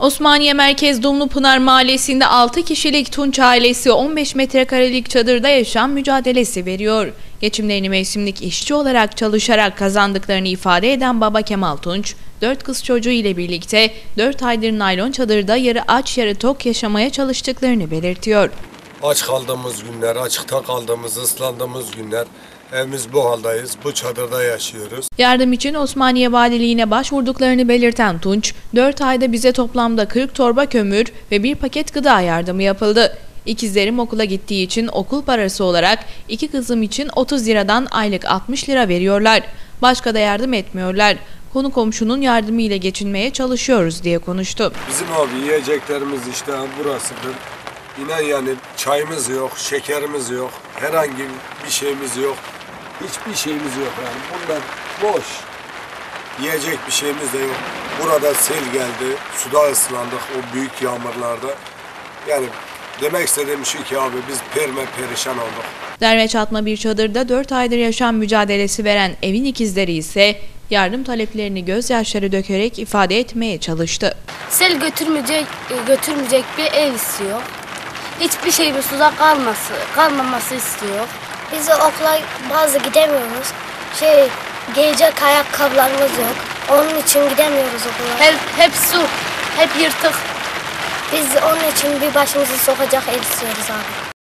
Osmaniye Merkez Dumlupınar Mahallesi'nde 6 kişilik Tunç ailesi 15 metrekarelik çadırda yaşam mücadelesi veriyor. Geçimlerini mevsimlik işçi olarak çalışarak kazandıklarını ifade eden baba Kemal Tunç, 4 kız çocuğu ile birlikte 4 aydır naylon çadırda yarı aç yarı tok yaşamaya çalıştıklarını belirtiyor. Aç kaldığımız günler, açıkta kaldığımız, ıslandığımız günler evimiz bu haldayız. Bu çadırda yaşıyoruz. Yardım için Osmaniye Valiliğine başvurduklarını belirten Tunç, 4 ayda bize toplamda 40 torba kömür ve bir paket gıda yardımı yapıldı. İkizlerim okula gittiği için okul parası olarak iki kızım için 30 liradan aylık 60 lira veriyorlar. Başka da yardım etmiyorlar. Konu komşunun yardımı ile geçinmeye çalışıyoruz diye konuştu. Bizim abi yiyeceklerimiz işte burasıdır. İnan yani çayımız yok, şekerimiz yok, herhangi bir şeyimiz yok. Hiçbir şeyimiz yok yani. Bunlar boş. Yiyecek bir şeyimiz de yok. Burada sel geldi, suda ıslandık o büyük yağmurlarda. Yani demek istediğim şu ki abi biz perme perişan olduk. Derme çatma bir çadırda 4 aydır yaşam mücadelesi veren evin ikizleri ise yardım taleplerini gözyaşları dökerek ifade etmeye çalıştı. Sel götürmeyecek götürmeyecek bir ev istiyor. Hiçbir şeyimiz suda kalması, kalmaması istiyor. Biz de okula bazı gidemiyoruz. Şey, giyecek ayakkabılarımız yok. Onun için gidemiyoruz okula. Hep, hep su, hep yırtık. Biz onun için bir başımızı sokacak ev istiyoruz abi.